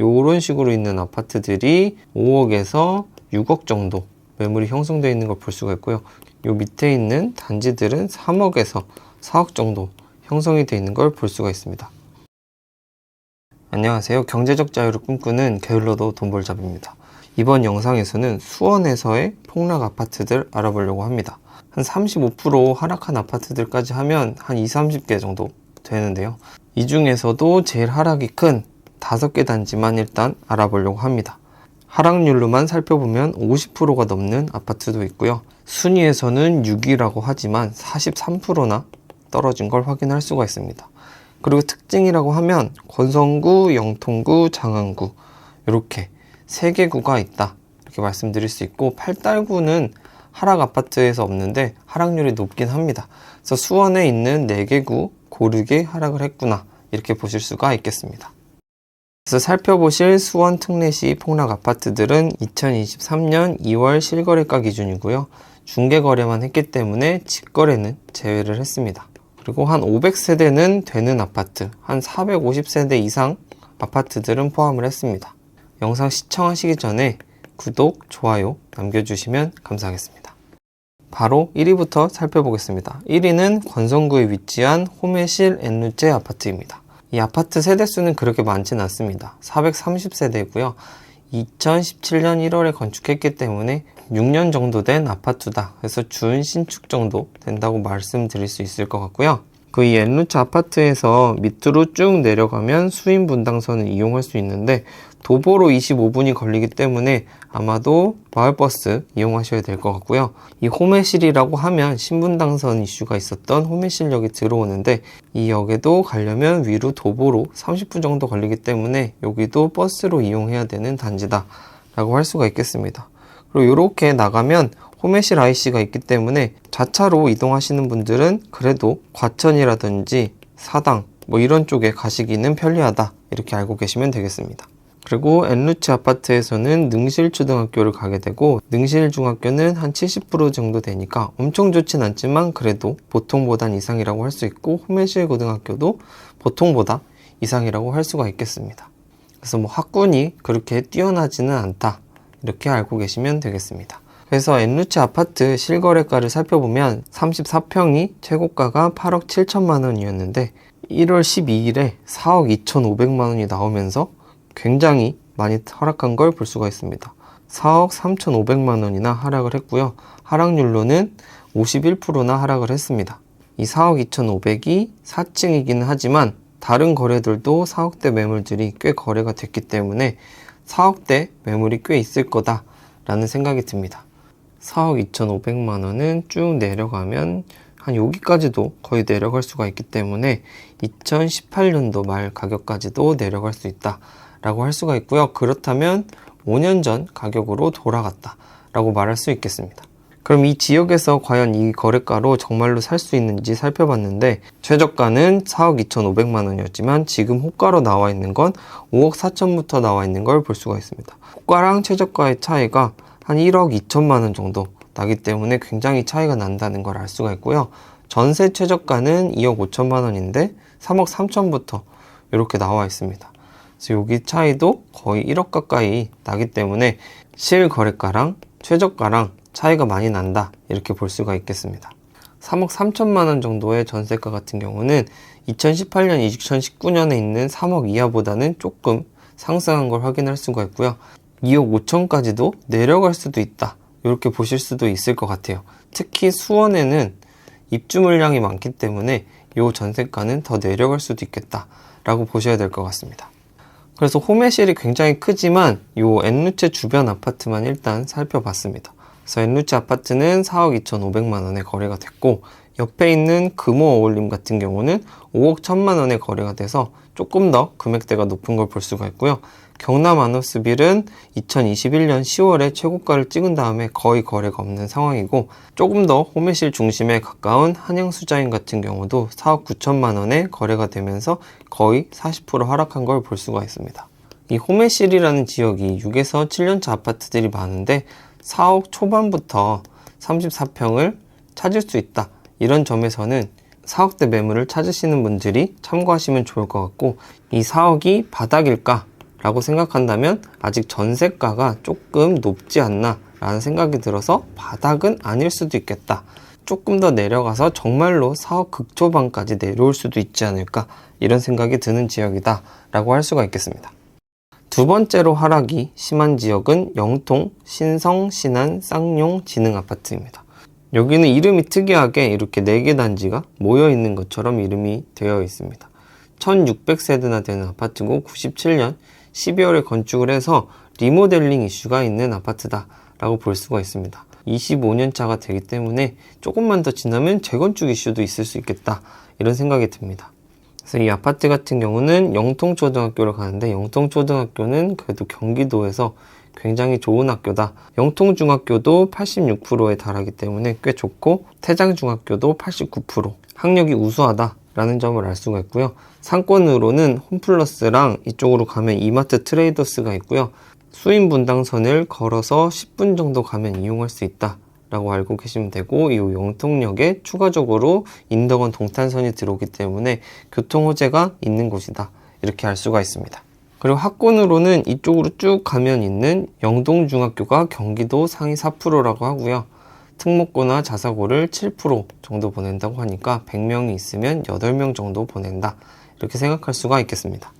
요런 식으로 있는 아파트들이 5억에서 6억 정도 매물이 형성되어 있는 걸 볼 수가 있고요. 요 밑에 있는 단지들은 3억에서 4억 정도 형성이 되어 있는 걸 볼 수가 있습니다. 안녕하세요. 경제적 자유를 꿈꾸는 게을러도 돈벌잡입니다. 이번 영상에서는 수원에서의 폭락 아파트들 알아보려고 합니다. 한 35% 하락한 아파트들까지 하면 한 2, 30개 정도 되는데요. 이 중에서도 제일 하락이 큰 5개 단지만 일단 알아보려고 합니다. 하락률로만 살펴보면 50%가 넘는 아파트도 있고요. 순위에서는 6위라고 하지만 43%나 떨어진 걸 확인할 수가 있습니다. 그리고 특징이라고 하면 권성구, 영통구, 장안구 이렇게 세 개 구가 있다 이렇게 말씀드릴 수 있고 팔달구는 하락 아파트에서 없는데 하락률이 높긴 합니다. 그래서 수원에 있는 네 개 구 고르게 하락을 했구나 이렇게 보실 수가 있겠습니다. 그래서 살펴보실 수원 특례시 폭락 아파트들은 2023년 2월 실거래가 기준이고요. 중개 거래만 했기 때문에 직거래는 제외를 했습니다. 그리고 한 500세대는 되는 아파트, 한 450세대 이상 아파트들은 포함을 했습니다. 영상 시청하시기 전에 구독, 좋아요 남겨주시면 감사하겠습니다. 바로 1위부터 살펴보겠습니다. 1위는 권성구에 위치한 호메실 엔루제 아파트입니다. 이 아파트 세대수는 그렇게 많지는 않습니다. 430세대고요. 2017년 1월에 건축했기 때문에 6년 정도 된 아파트다. 그래서 준 신축 정도 된다고 말씀드릴 수 있을 것 같고요. 그 이 엔루츠 아파트에서 밑으로 쭉 내려가면 수인 분당선을 이용할 수 있는데 도보로 25분이 걸리기 때문에 아마도 마을버스 이용하셔야 될 것 같고요. 이 호메실이라고 하면 신분당선 이슈가 있었던 호메실역이 들어오는데 이 역에도 가려면 위로 도보로 30분 정도 걸리기 때문에 여기도 버스로 이용해야 되는 단지다 라고 할 수가 있겠습니다. 그리고 이렇게 나가면 호메실 IC가 있기 때문에 자차로 이동하시는 분들은 그래도 과천이라든지 사당 뭐 이런 쪽에 가시기는 편리하다 이렇게 알고 계시면 되겠습니다. 그리고 엔루치 아파트에서는 능실초등학교를 가게 되고 능실중학교는 한 70% 정도 되니까 엄청 좋진 않지만 그래도 보통보단 이상이라고 할 수 있고 호메실 고등학교도 보통보다 이상이라고 할 수가 있겠습니다. 그래서 뭐 학군이 그렇게 뛰어나지는 않다 이렇게 알고 계시면 되겠습니다. 그래서 엔루치 아파트 실거래가를 살펴보면 34평이 최고가가 8억 7천만 원이었는데 1월 12일에 4억 2,500만 원이 나오면서 굉장히 많이 하락한 걸 볼 수가 있습니다. 4억 3,500만 원이나 하락을 했고요. 하락률로는 51%나 하락을 했습니다. 이 4억 2,500이 4층이기는 하지만 다른 거래들도 4억대 매물들이 꽤 거래가 됐기 때문에 4억대 매물이 꽤 있을 거다라는 생각이 듭니다. 4억 2,500만 원은 쭉 내려가면 한 여기까지도 거의 내려갈 수가 있기 때문에 2018년도 말 가격까지도 내려갈 수 있다 라고 할 수가 있고요. 그렇다면 5년 전 가격으로 돌아갔다 라고 말할 수 있겠습니다. 그럼 이 지역에서 과연 이 거래가로 정말로 살 수 있는지 살펴봤는데 최저가는 4억 2,500만 원이었지만 지금 호가로 나와 있는 건 5억 4천부터 나와 있는 걸 볼 수가 있습니다. 호가랑 최저가의 차이가 한 1억 2천만 원 정도 나기 때문에 굉장히 차이가 난다는 걸 알 수가 있고요. 전세 최저가는 2억 5천만 원인데 3억 3천부터 이렇게 나와 있습니다. 그래서 여기 차이도 거의 1억 가까이 나기 때문에 실거래가랑 최저가랑 차이가 많이 난다 이렇게 볼 수가 있겠습니다. 3억 3천만 원 정도의 전세가 같은 경우는 2018년, 2019년에 있는 3억 이하보다는 조금 상승한 걸 확인할 수가 있고요. 2억 5천까지도 내려갈 수도 있다. 이렇게 보실 수도 있을 것 같아요. 특히 수원에는 입주 물량이 많기 때문에 이 전세가는 더 내려갈 수도 있겠다. 라고 보셔야 될 것 같습니다. 그래서 호메실이 굉장히 크지만 이 엔루체 주변 아파트만 일단 살펴봤습니다. 그래서 엔루체 아파트는 4억 2,500만 원에 거래가 됐고 옆에 있는 금호 어울림 같은 경우는 5억 1천만 원에 거래가 돼서 조금 더 금액대가 높은 걸 볼 수가 있고요. 경남 아너스빌은 2021년 10월에 최고가를 찍은 다음에 거의 거래가 없는 상황이고 조금 더 호메실 중심에 가까운 한양수자인 같은 경우도 4억 9천만 원에 거래가 되면서 거의 40% 하락한 걸 볼 수가 있습니다. 이 호메실이라는 지역이 6에서 7년차 아파트들이 많은데 4억 초반부터 34평을 찾을 수 있다. 이런 점에서는 4억대 매물을 찾으시는 분들이 참고하시면 좋을 것 같고 이 4억이 바닥일까 라고 생각한다면 아직 전세가가 조금 높지 않나 라는 생각이 들어서 바닥은 아닐 수도 있겠다. 조금 더 내려가서 정말로 4억 극초반까지 내려올 수도 있지 않을까 이런 생각이 드는 지역이다 라고 할 수가 있겠습니다. 두 번째로 하락이 심한 지역은 영통, 신성, 신안, 쌍용, 지능 아파트입니다. 여기는 이름이 특이하게 이렇게 4개 단지가 모여 있는 것처럼 이름이 되어 있습니다. 1600세대나 되는 아파트고 97년 12월에 건축을 해서 리모델링 이슈가 있는 아파트다 라고 볼 수가 있습니다. 25년 차가 되기 때문에 조금만 더 지나면 재건축 이슈도 있을 수 있겠다 이런 생각이 듭니다. 그래서 이 아파트 같은 경우는 영통초등학교를 가는데 영통초등학교는 그래도 경기도에서 굉장히 좋은 학교다. 영통중학교도 86%에 달하기 때문에 꽤 좋고 태장중학교도 89% 학력이 우수하다. 라는 점을 알 수가 있고요. 상권으로는 홈플러스랑 이쪽으로 가면 이마트 트레이더스가 있고요. 수인 분당선을 걸어서 10분 정도 가면 이용할 수 있다. 라고 알고 계시면 되고 이 영통역에 추가적으로 인덕원 동탄선이 들어오기 때문에 교통 호재가 있는 곳이다. 이렇게 알 수가 있습니다. 그리고 학군으로는 이쪽으로 쭉 가면 있는 영동중학교가 경기도 상위 4%라고 하고요. 특목고나 자사고를 7% 정도 보낸다고 하니까 100명이 있으면 8명 정도 보낸다. 이렇게 생각할 수가 있겠습니다.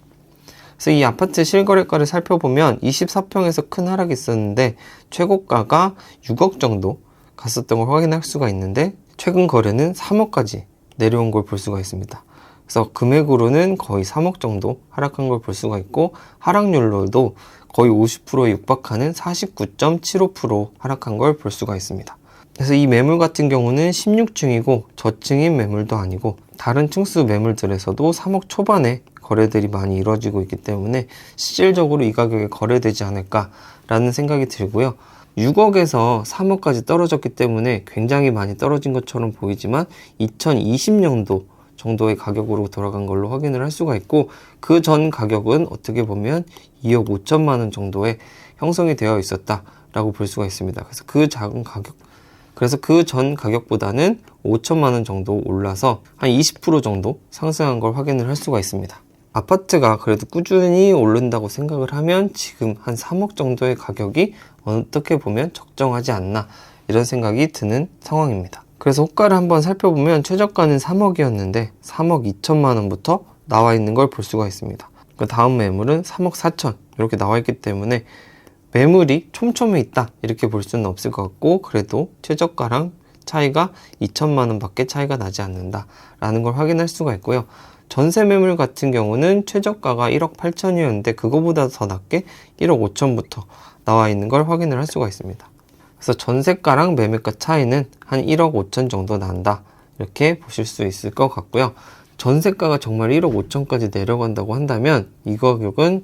그래서 이 아파트 실거래가를 살펴보면 24평에서 큰 하락이 있었는데 최고가가 6억 정도 갔었던 걸 확인할 수가 있는데 최근 거래는 3억까지 내려온 걸 볼 수가 있습니다. 그래서 금액으로는 거의 3억 정도 하락한 걸 볼 수가 있고 하락률로도 거의 50%에 육박하는 49.75% 하락한 걸 볼 수가 있습니다. 그래서 이 매물 같은 경우는 16층이고 저층인 매물도 아니고 다른 층수 매물들에서도 3억 초반에 거래들이 많이 이루어지고 있기 때문에 실질적으로 이 가격에 거래되지 않을까라는 생각이 들고요. 6억에서 3억까지 떨어졌기 때문에 굉장히 많이 떨어진 것처럼 보이지만 2020년도 정도의 가격으로 돌아간 걸로 확인을 할 수가 있고 그 전 가격은 어떻게 보면 2억 5천만 원 정도의 형성이 되어 있었다라고 볼 수가 있습니다. 그래서 그 작은 가격 그래서 그 전 가격보다는 5천만 원 정도 올라서 한 20% 정도 상승한 걸 확인을 할 수가 있습니다. 아파트가 그래도 꾸준히 오른다고 생각을 하면 지금 한 3억 정도의 가격이 어떻게 보면 적정하지 않나 이런 생각이 드는 상황입니다. 그래서 호가를 한번 살펴보면 최저가는 3억이었는데 3억 2천만 원부터 나와 있는 걸 볼 수가 있습니다. 그 다음 매물은 3억 4천 이렇게 나와 있기 때문에 매물이 촘촘해 있다. 이렇게 볼 수는 없을 것 같고 그래도 최저가랑 차이가 2천만 원밖에 차이가 나지 않는다. 라는 걸 확인할 수가 있고요. 전세 매물 같은 경우는 최저가가 1억 8천이었는데 그거보다 더 낮게 1억 5천부터 나와 있는 걸 확인을 할 수가 있습니다. 그래서 전세가랑 매매가 차이는 한 1억 5천 정도 난다. 이렇게 보실 수 있을 것 같고요 전세가가 정말 1억 5천까지 내려간다고 한다면 이 가격은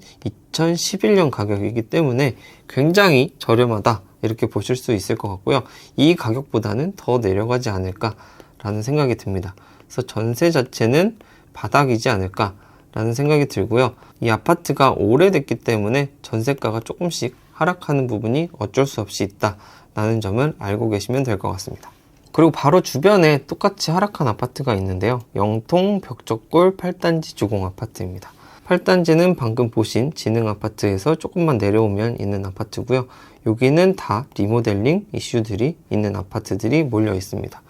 2011년 가격이기 때문에 굉장히 저렴하다 이렇게 보실 수 있을 것 같고요. 이 가격보다는 더 내려가지 않을까라는 생각이 듭니다. 그래서 전세 자체는 바닥이지 않을까라는 생각이 들고요. 이 아파트가 오래됐기 때문에 전세가가 조금씩 하락하는 부분이 어쩔 수 없이 있다라는 점을 알고 계시면 될 것 같습니다. 그리고 바로 주변에 똑같이 하락한 아파트가 있는데요. 영통 벽적골 8단지 주공 아파트입니다. 8단지는 방금 보신 지능 아파트에서 조금만 내려오면 있는 아파트고요. 여기는 다 리모델링 이슈들이 있는 아파트들이 몰려 있습니다.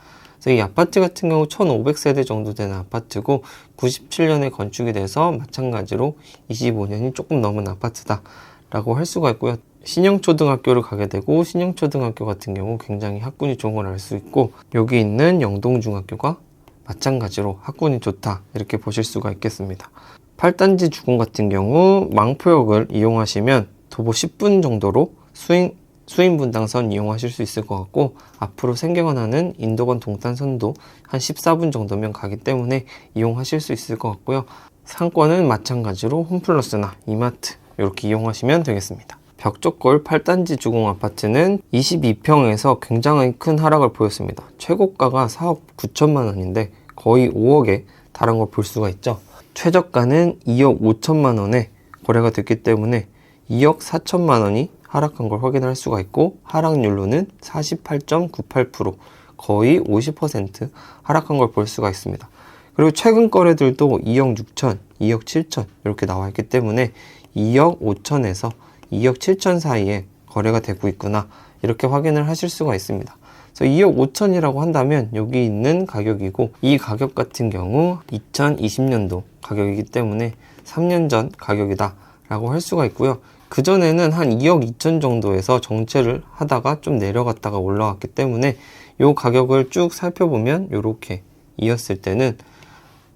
이 아파트 같은 경우 1,500세대 정도 되는 아파트고 97년에 건축이 돼서 마찬가지로 25년이 조금 넘은 아파트다라고 할 수가 있고요. 신영초등학교를 가게 되고 신영초등학교 같은 경우 굉장히 학군이 좋은 걸 알 수 있고 여기 있는 영동중학교가 마찬가지로 학군이 좋다 이렇게 보실 수가 있겠습니다. 8단지 주공 같은 경우 망포역을 이용하시면 도보 10분 정도로 수인, 수인분당선 이용하실 수 있을 것 같고 앞으로 생겨나는 인도건 동탄선도 한 14분 정도면 가기 때문에 이용하실 수 있을 것 같고요. 상권은 마찬가지로 홈플러스나 이마트 이렇게 이용하시면 되겠습니다. 벽조골 8단지 주공 아파트는 22평에서 굉장히 큰 하락을 보였습니다. 최고가가 4억 9천만 원인데 거의 5억에 달한 걸 볼 수가 있죠. 최저가는 2억 5천만 원에 거래가 됐기 때문에 2억 4천만 원이 하락한 걸 확인할 수가 있고 하락률로는 48.98% 거의 50% 하락한 걸 볼 수가 있습니다. 그리고 최근 거래들도 2억 6천, 2억 7천 이렇게 나와 있기 때문에 2억 5천에서 2억 7천 사이에 거래가 되고 있구나 이렇게 확인을 하실 수가 있습니다. 그래서 2억 5천이라고 한다면 여기 있는 가격이고 이 가격 같은 경우 2020년도 가격이기 때문에 3년 전 가격이다 라고 할 수가 있고요. 그전에는 한 2억 2천 정도에서 정체를 하다가 좀 내려갔다가 올라왔기 때문에 이 가격을 쭉 살펴보면 이렇게 이었을 때는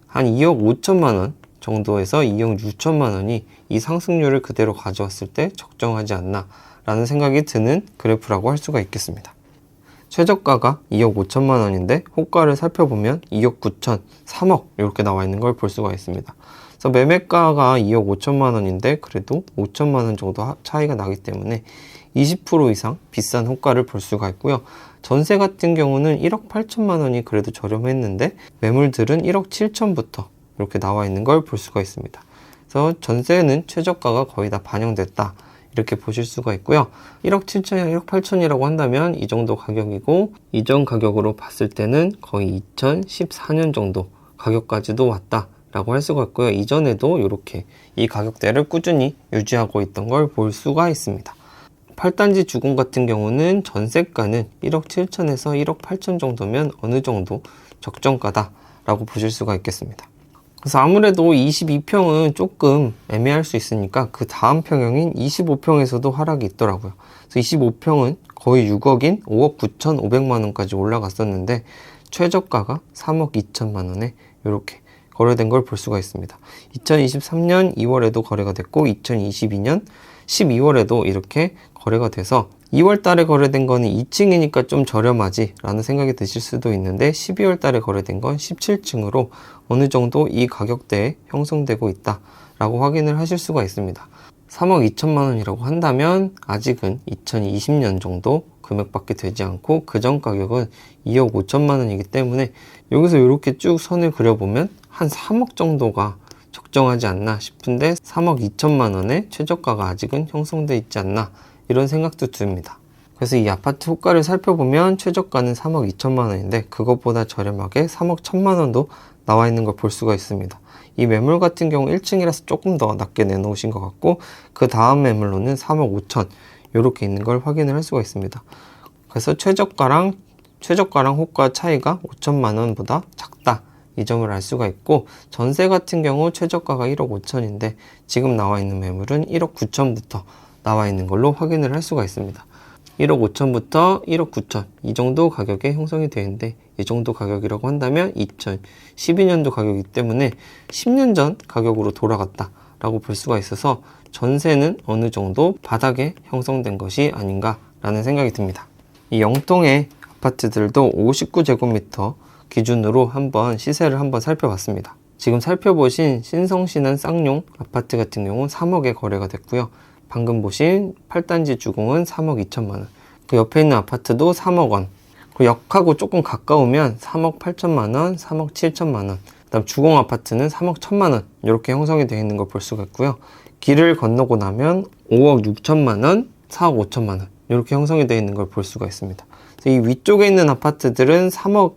한 2억 5천만 원 정도에서 2억 6천만 원이 이 상승률을 그대로 가져왔을 때 적정하지 않나 라는 생각이 드는 그래프라고 할 수가 있겠습니다. 최저가가 2억 5천만 원인데 호가를 살펴보면 2억 9천, 3억 이렇게 나와 있는 걸 볼 수가 있습니다. 그래서 매매가가 2억 5천만 원인데 그래도 5천만 원 정도 하- 차이가 나기 때문에 20% 이상 비싼 호가를 볼 수가 있고요. 전세 같은 경우는 1억 8천만 원이 그래도 저렴했는데 매물들은 1억 7천부터 이렇게 나와 있는 걸 볼 수가 있습니다. 그래서 전세는 최저가가 거의 다 반영됐다. 이렇게 보실 수가 있고요. 1억 7천이나 1억 8천이라고 한다면 이 정도 가격이고 이전 가격으로 봤을 때는 거의 2014년 정도 가격까지도 왔다 라고 할 수가 있고요. 이전에도 이렇게 이 가격대를 꾸준히 유지하고 있던 걸 볼 수가 있습니다. 8단지 주공 같은 경우는 전세가는 1억 7천에서 1억 8천 정도면 어느 정도 적정가다라고 보실 수가 있겠습니다. 그래서 아무래도 22평은 조금 애매할 수 있으니까 그 다음 평형인 25평에서도 하락이 있더라고요. 그래서 25평은 거의 6억인 5억 9천 5백만 원까지 올라갔었는데 최저가가 3억 2천만 원에 이렇게 거래된 걸 볼 수가 있습니다. 2023년 2월에도 거래가 됐고 2022년 12월에도 이렇게 거래가 돼서 2월 달에 거래된 거는 2층이니까 좀 저렴하지 라는 생각이 드실 수도 있는데 12월 달에 거래된 건 17층으로 어느 정도 이 가격대에 형성되고 있다 라고 확인을 하실 수가 있습니다. 3억 2천만 원이라고 한다면 아직은 2020년 정도 금액밖에 되지 않고 그 전 가격은 2억 5천만 원이기 때문에 여기서 이렇게 쭉 선을 그려보면 한 3억 정도가 적정하지 않나 싶은데 3억 2천만 원의 최저가가 아직은 형성돼 있지 않나 이런 생각도 듭니다. 그래서 이 아파트 호가를 살펴보면 최저가는 3억 2천만 원인데 그것보다 저렴하게 3억 1천만 원도 나와 있는 걸 볼 수가 있습니다. 이 매물 같은 경우 1층이라서 조금 더 낮게 내놓으신 것 같고 그 다음 매물로는 3억 5천 이렇게 있는 걸 확인을 할 수가 있습니다. 그래서 최저가랑 최저가랑 호가 차이가 5천만 원보다 작다. 이 점을 알 수가 있고 전세 같은 경우 최저가가 1억 5천인데 지금 나와 있는 매물은 1억 9천부터 나와 있는 걸로 확인을 할 수가 있습니다. 1억 5천부터 1억 9천 이 정도 가격에 형성이 되는데 이 정도 가격이라고 한다면 2012년도 가격이기 때문에 10년 전 가격으로 돌아갔다 라고 볼 수가 있어서 전세는 어느 정도 바닥에 형성된 것이 아닌가 라는 생각이 듭니다. 이 영동의 아파트들도 59제곱미터 기준으로 한번 시세를 한번 살펴봤습니다. 지금 살펴보신 신성신안 쌍용 아파트 같은 경우는 3억에 거래가 됐고요. 방금 보신 8단지 주공은 3억 2천만 원. 그 옆에 있는 아파트도 3억 원. 그 역하고 조금 가까우면 3억 8천만 원, 3억 7천만 원. 그다음 주공 아파트는 3억 1천만 원. 이렇게 형성이 되어 있는 걸 볼 수가 있고요. 길을 건너고 나면 5억 6천만 원, 4억 5천만 원. 이렇게 형성이 되어 있는 걸 볼 수가 있습니다. 이 위쪽에 있는 아파트들은 3억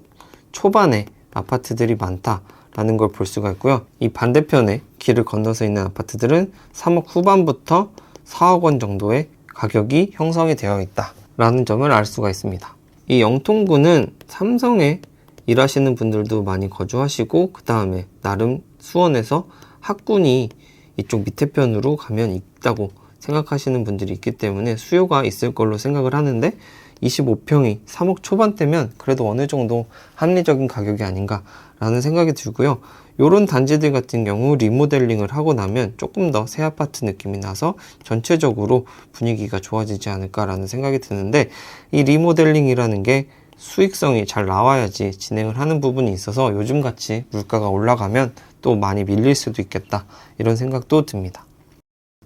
초반에 아파트들이 많다라는 걸 볼 수가 있고요. 이 반대편에 길을 건너서 있는 아파트들은 3억 후반부터 4억 원 정도의 가격이 형성이 되어 있다라는 점을 알 수가 있습니다. 이 영통구는 삼성에 일하시는 분들도 많이 거주하시고 그 다음에 나름 수원에서 학군이 이쪽 밑에 편으로 가면 있다고 생각하시는 분들이 있기 때문에 수요가 있을 걸로 생각을 하는데 25평이 3억 초반대면 그래도 어느 정도 합리적인 가격이 아닌가라는 생각이 들고요. 요런 단지들 같은 경우 리모델링을 하고 나면 조금 더 새 아파트 느낌이 나서 전체적으로 분위기가 좋아지지 않을까라는 생각이 드는데 이 리모델링이라는 게 수익성이 잘 나와야지 진행을 하는 부분이 있어서 요즘 같이 물가가 올라가면 또 많이 밀릴 수도 있겠다 이런 생각도 듭니다.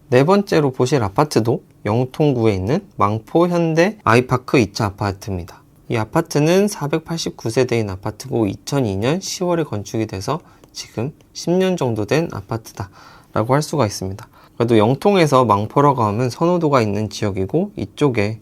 네 번째로 보실 아파트도 영통구에 있는 망포 현대 아이파크 2차 아파트입니다. 이 아파트는 489세대인 아파트고 2002년 10월에 건축이 돼서 지금 10년 정도 된 아파트다 라고 할 수가 있습니다. 그래도 영통에서 망포라고 하면 선호도가 있는 지역이고 이쪽에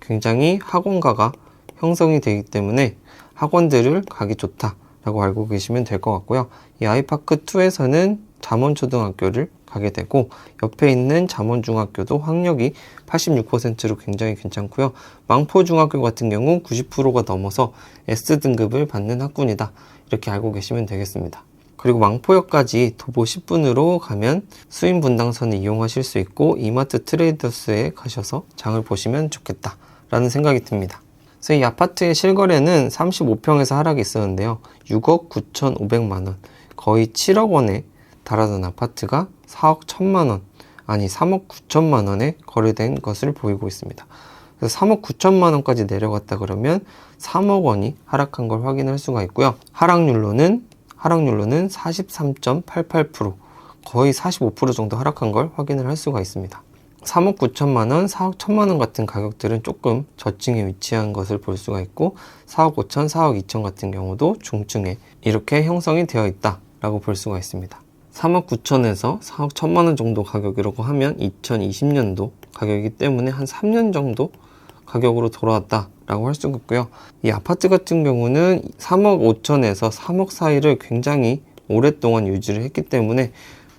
굉장히 학원가가 형성이 되기 때문에 학원들을 가기 좋다 라고 알고 계시면 될 것 같고요. 이 아이파크 2에서는 잠원초등학교를 가게 되고 옆에 있는 잠원중학교도 학력이 86%로 굉장히 괜찮고요. 망포중학교 같은 경우 90%가 넘어서 S등급을 받는 학군이다. 이렇게 알고 계시면 되겠습니다. 그리고 망포역까지 도보 10분으로 가면 수인 분당선을 이용하실 수 있고 이마트 트레이더스에 가셔서 장을 보시면 좋겠다 라는 생각이 듭니다. 그래서 이 아파트의 실거래는 35평에서 하락이 있었는데요. 6억 9,500만 원, 거의 7억 원에 달하던 아파트가 4억 1천만 원, 아니 3억 9천만 원에 거래된 것을 보이고 있습니다. 그래서 3억 9천만 원까지 내려갔다 그러면 3억 원이 하락한 걸 확인할 수가 있고요. 하락률로는 하락률로는 43.88% 거의 45% 정도 하락한 걸 확인을 할 수가 있습니다. 3억 9천만 원, 4억 1천만 원 같은 가격들은 조금 저층에 위치한 것을 볼 수가 있고 4억 5천, 4억 2천 같은 경우도 중층에 이렇게 형성이 되어 있다라고 볼 수가 있습니다. 3억 9천에서 4억 1천만 원 정도 가격이라고 하면 2020년도 가격이기 때문에 한 3년 정도 가격으로 돌아왔다 라고 할 수가 있고요. 이 아파트 같은 경우는 3억 5천에서 3억 사이를 굉장히 오랫동안 유지를 했기 때문에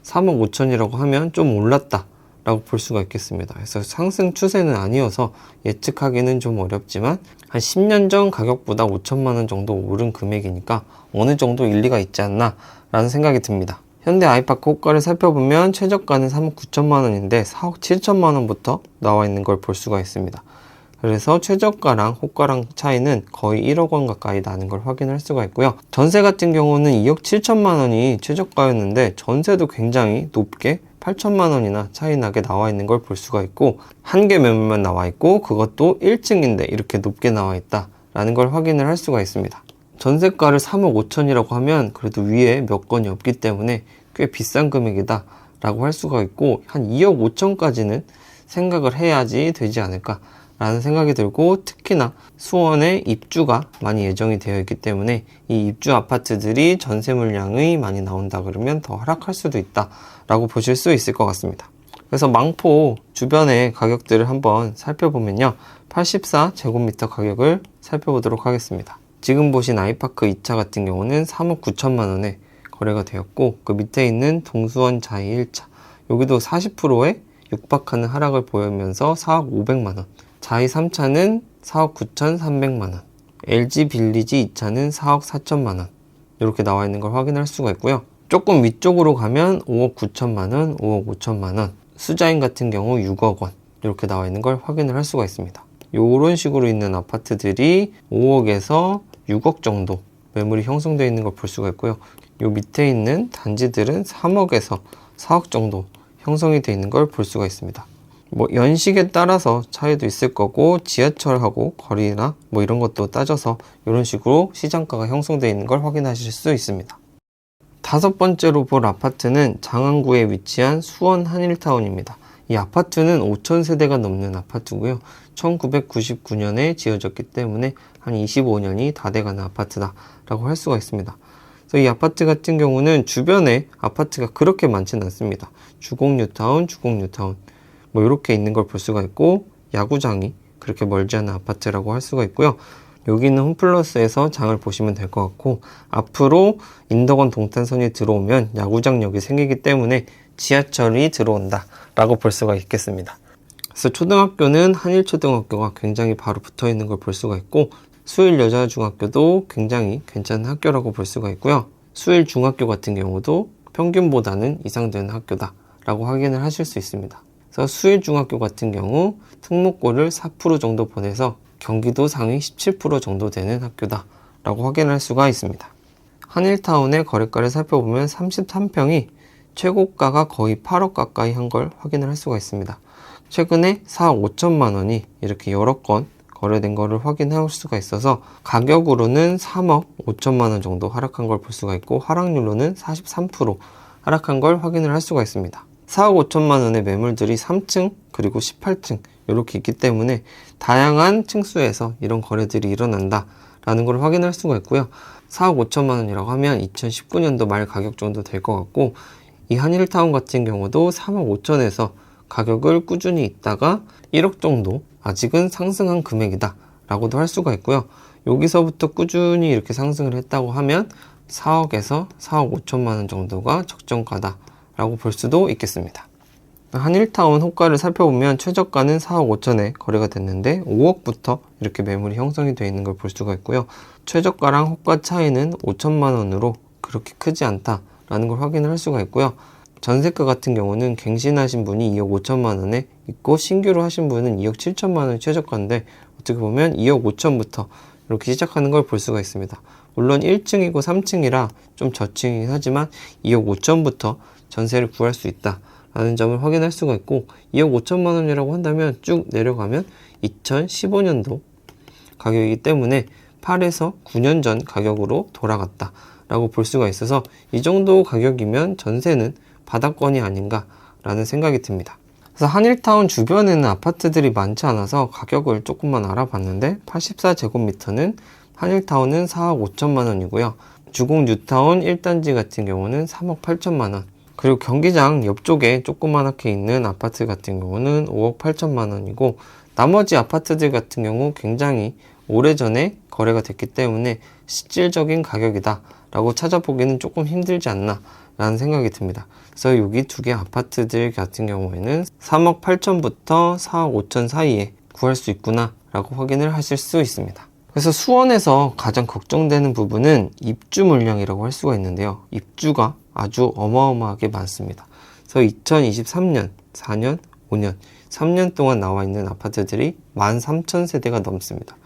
3억 5천이라고 하면 좀 올랐다. 라고 볼 수가 있겠습니다. 그래서 상승 추세는 아니어서 예측하기는 좀 어렵지만 한 10년 전 가격보다 5천만 원 정도 오른 금액이니까 어느 정도 일리가 있지 않나 라는 생각이 듭니다. 현대 아이파크 호가를 살펴보면 최저가는 3억 9천만 원인데 4억 7천만 원부터 나와 있는 걸 볼 수가 있습니다. 그래서 최저가랑 호가랑 차이는 거의 1억 원 가까이 나는 걸 확인할 수가 있고요. 전세 같은 경우는 2억 7천만 원이 최저가였는데 전세도 굉장히 높게 8천만 원이나 차이 나게 나와 있는 걸 볼 수가 있고 한 개 매물만 나와 있고 그것도 1층인데 이렇게 높게 나와 있다라는 걸 확인을 할 수가 있습니다. 전세가를 3억 5천이라고 하면 그래도 위에 몇 건이 없기 때문에 꽤 비싼 금액이다 라고 할 수가 있고 한 2억 5천까지는 생각을 해야지 되지 않을까 라는 생각이 들고 특히나 수원에 입주가 많이 예정이 되어 있기 때문에 이 입주 아파트들이 전세 물량이 많이 나온다 그러면 더 하락할 수도 있다 라고 보실 수 있을 것 같습니다. 그래서 망포 주변의 가격들을 한번 살펴보면요. 84제곱미터 가격을 살펴보도록 하겠습니다. 지금 보신 아이파크 2차 같은 경우는 3억 9천만 원에 거래가 되었고 그 밑에 있는 동수원 자이 1차 여기도 40%의 육박하는 하락을 보이면서 4억 500만 원 자이 3차는 4억 9,300만 원 LG 빌리지 2차는 4억 4천만 원 이렇게 나와 있는 걸 확인할 수가 있고요. 조금 위쪽으로 가면 5억 9천만 원, 5억 5천만 원, 수자인 같은 경우 6억 원 이렇게 나와 있는 걸 확인을 할 수가 있습니다. 이런 식으로 있는 아파트들이 5억에서 6억 정도 매물이 형성되어 있는 걸 볼 수가 있고요. 요 밑에 있는 단지들은 3억에서 4억 정도 형성이 되어 있는 걸 볼 수가 있습니다. 뭐 연식에 따라서 차이도 있을 거고 지하철하고 거리나 뭐 이런 것도 따져서 이런 식으로 시장가가 형성되어 있는 걸 확인하실 수 있습니다. 다섯 번째로 볼 아파트는 장안구에 위치한 수원 한일타운입니다. 이 아파트는 5천 세대가 넘는 아파트고요. 1999년에 지어졌기 때문에 한 25년이 다 돼가는 아파트다라고 할 수가 있습니다. 이 아파트 같은 경우는 주변에 아파트가 그렇게 많지는 않습니다. 주공 뉴타운, 주공 뉴타운 뭐 이렇게 있는 걸 볼 수가 있고 야구장이 그렇게 멀지 않은 아파트라고 할 수가 있고요. 여기는 홈플러스에서 장을 보시면 될 것 같고 앞으로 인덕원 동탄선이 들어오면 야구장역이 생기기 때문에 지하철이 들어온다 라고 볼 수가 있겠습니다. 그래서 초등학교는 한일초등학교가 굉장히 바로 붙어 있는 걸 볼 수가 있고 수일 여자중학교도 굉장히 괜찮은 학교라고 볼 수가 있고요. 수일 중학교 같은 경우도 평균보다는 이상되는 학교다 라고 확인을 하실 수 있습니다. 그래서 수일 중학교 같은 경우 특목고를 4% 정도 보내서 경기도 상위 17% 정도 되는 학교다 라고 확인할 수가 있습니다. 한일타운의 거래가를 살펴보면 33평이 최고가가 거의 8억 가까이 한 걸 확인을 할 수가 있습니다. 최근에 4억 5천만 원이 이렇게 여러 건 거래된 거를 확인할 수가 있어서 가격으로는 3억 5천만 원 정도 하락한 걸 볼 수가 있고 하락률로는 43% 하락한 걸 확인을 할 수가 있습니다. 4억 5천만 원의 매물들이 3층 그리고 18층 이렇게 있기 때문에 다양한 층수에서 이런 거래들이 일어난다 라는 걸 확인할 수가 있고요. 4억 5천만 원이라고 하면 2019년도 말 가격 정도 될 것 같고 이 한일타운 같은 경우도 3억 5천에서 가격을 꾸준히 있다가 1억 정도 아직은 상승한 금액이다 라고도 할 수가 있고요. 여기서부터 꾸준히 이렇게 상승을 했다고 하면 4억에서 4억 5천만 원 정도가 적정가다 라고 볼 수도 있겠습니다. 한일타운 호가를 살펴보면 최저가는 4억 5천에 거래가 됐는데 5억부터 이렇게 매물이 형성이 되어 있는 걸 볼 수가 있고요. 최저가랑 호가 차이는 5천만 원으로 그렇게 크지 않다라는 걸 확인을 할 수가 있고요. 전세가 같은 경우는 갱신하신 분이 2억 5천만 원에 있고 신규로 하신 분은 2억 7천만 원이 최저가인데 어떻게 보면 2억 5천부터 이렇게 시작하는 걸 볼 수가 있습니다. 물론 1층이고 3층이라 좀 저층이긴 하지만 2억 5천부터 전세를 구할 수 있다. 라는 점을 확인할 수가 있고 2억 5천만 원이라고 한다면 쭉 내려가면 2015년도 가격이기 때문에 8에서 9년 전 가격으로 돌아갔다 라고 볼 수가 있어서 이 정도 가격이면 전세는 바닥권이 아닌가 라는 생각이 듭니다. 그래서 한일타운 주변에는 아파트들이 많지 않아서 가격을 조금만 알아봤는데 84제곱미터는 한일타운은 4억 5천만 원이고요. 주공 뉴타운 1단지 같은 경우는 3억 8천만 원. 그리고 경기장 옆쪽에 조그만하게 있는 아파트 같은 경우는 5억 8천만 원이고 나머지 아파트들 같은 경우 굉장히 오래전에 거래가 됐기 때문에 실질적인 가격이다 라고 찾아보기는 조금 힘들지 않나 라는 생각이 듭니다. 그래서 여기 두 개 아파트들 같은 경우에는 3억 8천부터 4억 5천 사이에 구할 수 있구나 라고 확인을 하실 수 있습니다. 그래서 수원에서 가장 걱정되는 부분은 입주 물량이라고 할 수가 있는데요. 입주가 아주 어마어마하게 많습니다. 그래서 2023년, 4년, 5년, 3년 동안 나와 있는 아파트들이 13,000세대가 넘습니다.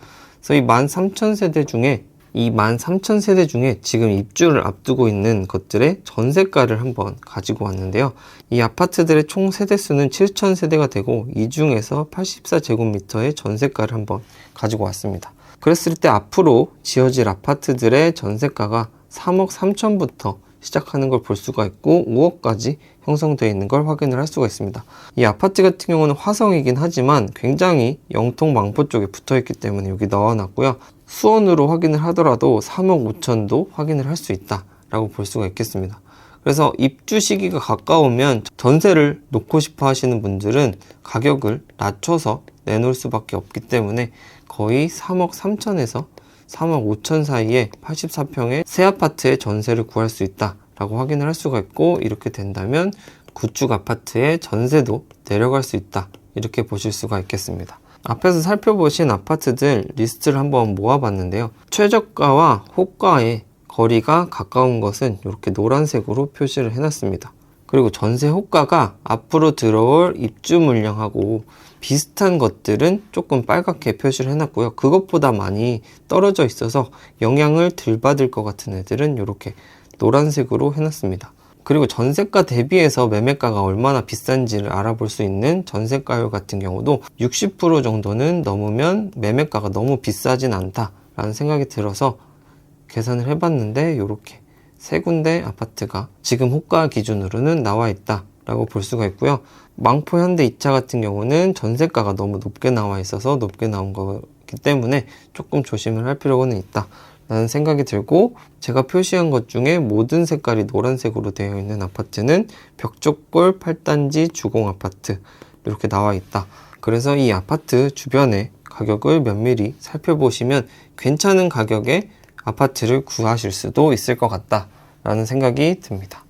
그래서 이 13,000세대 중에 이 13,000세대 중에 지금 입주를 앞두고 있는 것들의 전세가를 한번 가지고 왔는데요. 이 아파트들의 총 세대 수는 7,000세대가 되고 이 중에서 84제곱미터의 전세가를 한번 가지고 왔습니다. 그랬을 때 앞으로 지어질 아파트들의 전세가가 3억 3천부터 시작하는 걸 볼 수가 있고 5억까지 형성되어 있는 걸 확인을 할 수가 있습니다. 이 아파트 같은 경우는 화성이긴 하지만 굉장히 영통 망포 쪽에 붙어 있기 때문에 여기 넣어놨고요. 수원으로 확인을 하더라도 3억 5천도 확인을 할 수 있다라고 볼 수가 있겠습니다. 그래서 입주 시기가 가까우면 전세를 놓고 싶어 하시는 분들은 가격을 낮춰서 내놓을 수밖에 없기 때문에 거의 3억 3천에서 3억 5천 사이에 84평의 새 아파트의 전세를 구할 수 있다 라고 확인을 할 수가 있고 이렇게 된다면 구축 아파트의 전세도 내려갈 수 있다 이렇게 보실 수가 있겠습니다. 앞에서 살펴보신 아파트들 리스트를 한번 모아봤는데요. 최저가와 호가의 거리가 가까운 것은 이렇게 노란색으로 표시를 해놨습니다. 그리고 전세 호가가 앞으로 들어올 입주 물량하고 비슷한 것들은 조금 빨갛게 표시를 해놨고요. 그것보다 많이 떨어져 있어서 영향을 덜 받을 것 같은 애들은 이렇게 노란색으로 해놨습니다. 그리고 전세가 대비해서 매매가가 얼마나 비싼지를 알아볼 수 있는 전세가율 같은 경우도 60% 정도는 넘으면 매매가가 너무 비싸진 않다라는 생각이 들어서 계산을 해봤는데 이렇게 세 군데 아파트가 지금 호가 기준으로는 나와 있다 라고 볼 수가 있고요. 망포 현대 2차 같은 경우는 전세가가 너무 높게 나와 있어서 높게 나온 거기 때문에 조금 조심을 할 필요는 있다. 라는 생각이 들고 제가 표시한 것 중에 모든 색깔이 노란색으로 되어 있는 아파트는 벽쪽골 8단지 주공 아파트 이렇게 나와 있다. 그래서 이 아파트 주변의 가격을 면밀히 살펴보시면 괜찮은 가격에 아파트를 구하실 수도 있을 것 같다 라는 생각이 듭니다.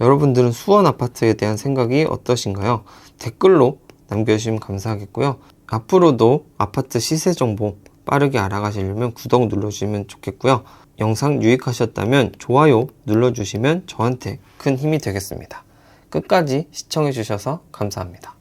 여러분들은 수원 아파트에 대한 생각이 어떠신가요? 댓글로 남겨주시면 감사하겠고요. 앞으로도 아파트 시세 정보 빠르게 알아가시려면 구독 눌러주시면 좋겠고요. 영상 유익하셨다면 좋아요 눌러주시면 저한테 큰 힘이 되겠습니다. 끝까지 시청해주셔서 감사합니다.